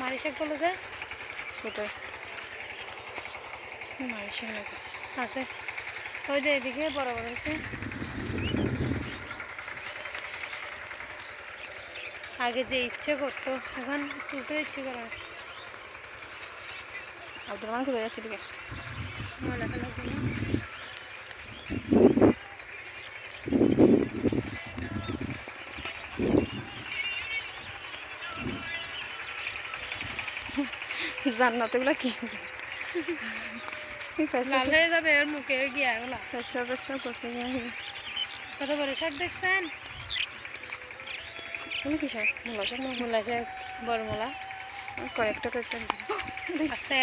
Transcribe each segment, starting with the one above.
মারি শাক বলো যে? কোথায় মারি শাক আছে। ওই যে এদিকে বড় বড় হয়েছে। আগে যে ইচ্ছে করতো এখন তুলতে ইচ্ছে করে না। আব্দুল রহমান কোথায় যাচ্ছে দিকে ময়লা ফেলার জন্য। জান্নাত এগুলো কি? লাল হয়ে যাবে ওর মুখে গিয়া এগুলা। পেশা পেশা করছে কত বড় শাক দেখছেন? তুমি কি শাক? মূলা শাক মূলা শাক বড় কয়েকটা কয়েকটা আস্তে।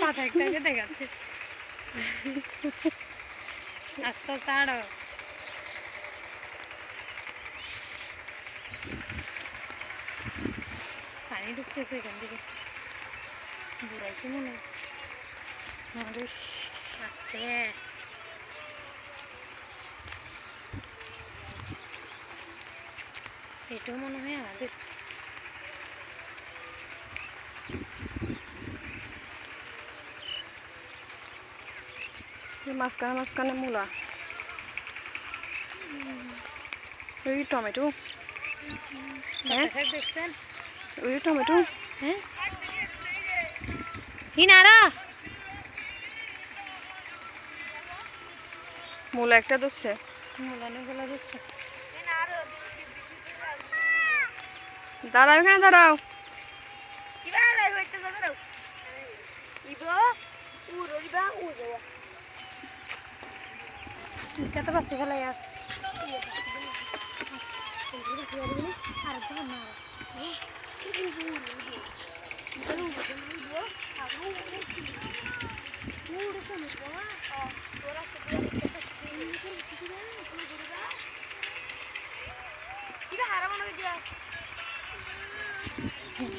পাতা একটা দেখাচ্ছে। আস্তে আস্তে পানি ঢুকতেছে এখান থেকে। বুড়াইছে মনে হয়। আমাদের আস্তে। এটাও মনে হয় আমাদের। মাঝখানে মাঝখানে মূলা। ওই টমেটো। হ্যাঁ? দেখছেন ওই টমেটো। হ্যাঁ? ইনারা মূলা একটা ধরছে। মুলানো গুলা দেখছে দাঁড়াও এখানে দাঁড়াও। কত বাচ্চা ফেলাই আস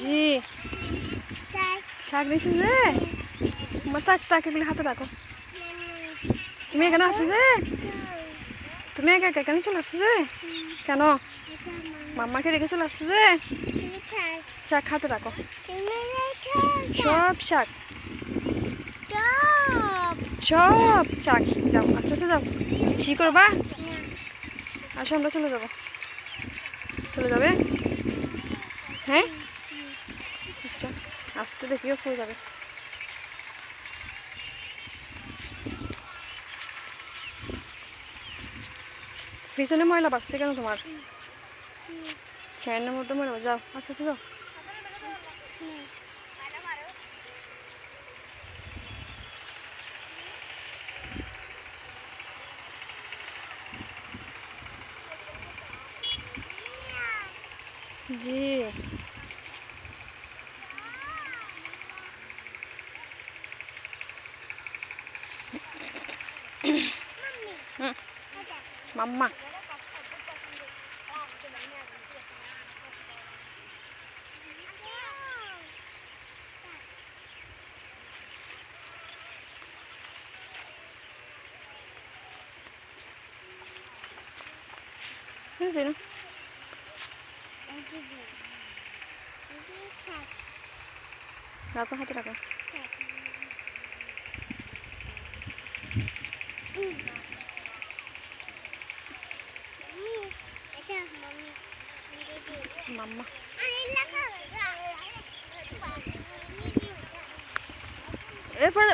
জি। শাক দিয়েছিস রে মা, তাক তাক, এগুলো হাতে রাখো। তুমি এখানে আসছো যে। তুমি একা একা, এখানে চলে আসছো যে। কেন? মাম্মাকে রেখে চলে আসছো যে। শাক হাতে রাখো। সব শাক সব। শাক যাও আস্তে আস্তে যাও। শি করবা? আসো আমরা চলে যাব। চলে যাবে? হ্যাঁ? আচ্ছা আসতে দেখিও পড়ে যাবে। পিছনে ময়লা বাসছে কেন তোমার? ফ্যানের মধ্যে ময়লা যাও আস্তে আস্তে যাও জি হুম মাম্মা হয়েছে না রাখো হাতে রাখো মাম্মা এরপরে